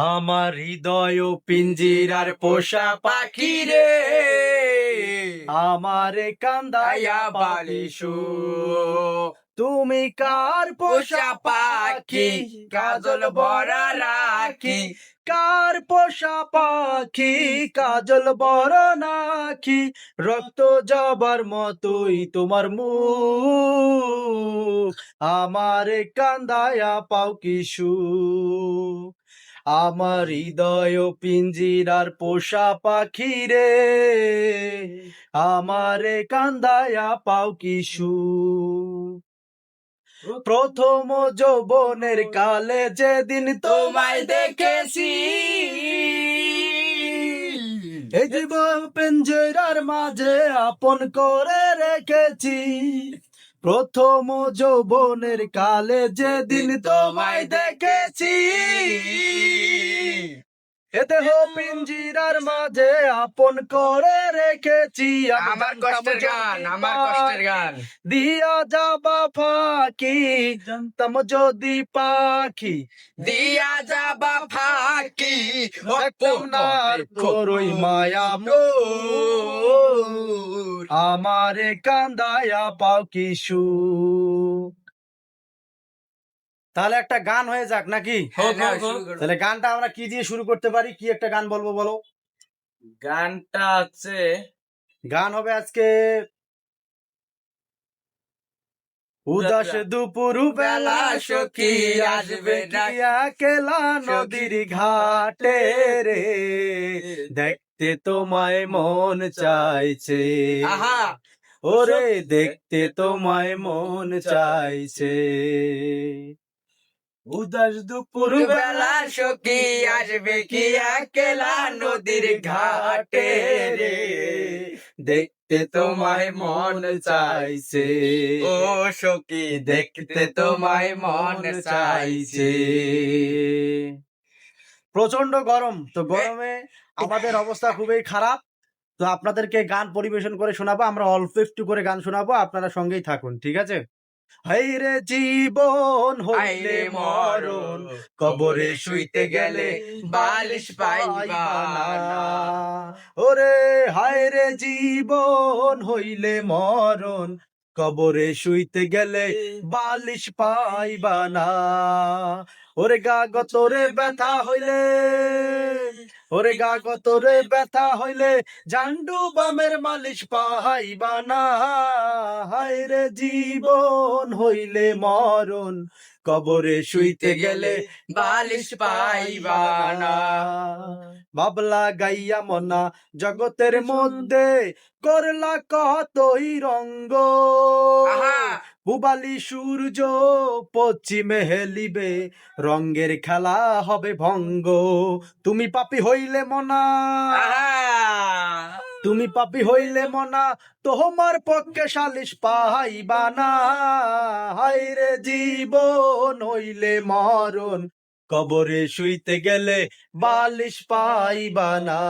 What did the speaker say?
আমার হৃদয় পিঞ্জিরার পোষা পাখি রে। আমার কান্দায়া বালিশু তুমি কার পোষা পাখি? কাজল ভরা রাখি। কার পোষা পাখি? কাজল বড় নাখি। রক্ত জবার মতোই তোমার মুখ। আমার কান্দায়া পাও কিশু আমার হৃদয় পিঞ্জিরার পোষা পাখি রে। আমার কান্দায়া পাও কিশু। প্রথম যৌবনের কালে যেদিন তোমায় দেখেছি, এই জীবন পেঞ্জেরার মাঝে আপন করে রেখেছি। প্রথম যৌবনের কালে যেদিন তোমায় দেখেছি এতে হো পিঞ্জিরার মাঝে আপন করে রেখেছি। আমার কষ্টের গান আমার কষ্টের গান। দিয়া যাবা ফাঁকি জানতাম যদি পাখি। দিয়া যাবা ফাঁকি আর তোরই মায়া মোর। আমারে কান্দায়া পাও কিশু তাহলে একটা গান হয়ে যাক নাকি? হোক, হোক, হোক। তাহলে গানটা আমরা কি দিয়ে শুরু করতে পারি? কি একটা গান বলব বলো? গানটা হচ্ছে গান হবে আজকে উদাস দুপুর বেলা সখী আসবে ডাকিয়া কেলা নদীর ঘাটে রে? দেখতে তোমায় মন চাইছে। ওরে দেখতে তোমায় মন চাইছে। উদাস দুপুর বেলা সখী আসবে কি একলা নদীর ঘাটে রে? দেখতে তোমায় মন চাইছে। ও সখী দেখতে তোমায় মন চাইছে। প্রচণ্ড গরম। তো গরমে আমাদের অবস্থা খুবই খারাপ। তো আপনাদেরকে গান পরিবেশন করে শোনাবো আমরা অল্প একটু করে গান শোনাবো আপনারা সঙ্গেই থাকুন ঠিক আছে? হাই রে জীবন হইলে মরণ কবরে শুইতে গেলে বালিশ পাইবা না। ওরে হায় রে জীবন হইলে মরণ কবরে শুইতে গেলে বালিশ পাইবা না। ওরে গা গতরে ব্যথা হইলে, ওরে গা গতরে ব্যথা হইলে জান্ডু বামের মালিশ পাইবা না। হায় রে জীবন হইলে মরণ, কবরে শুইতে গেলে বালিশ পাইবা না। বাবলা গাইয়া মনা জগতের মধ্যে করলা কতই রঙ্গ। পুবালি সূর্য পশ্চিমে হেলিবে রঙ্গের খেলা হবে ভঙ্গ। তুমি পাপি হইলে মনা। তুমি পাপি হইলে মনা তোমার পক্ষে সালিশ পাইবা না। হায় রে জীবন হইলে মরণ কবরে শুইতে গেলে বালিশ পাইবা না।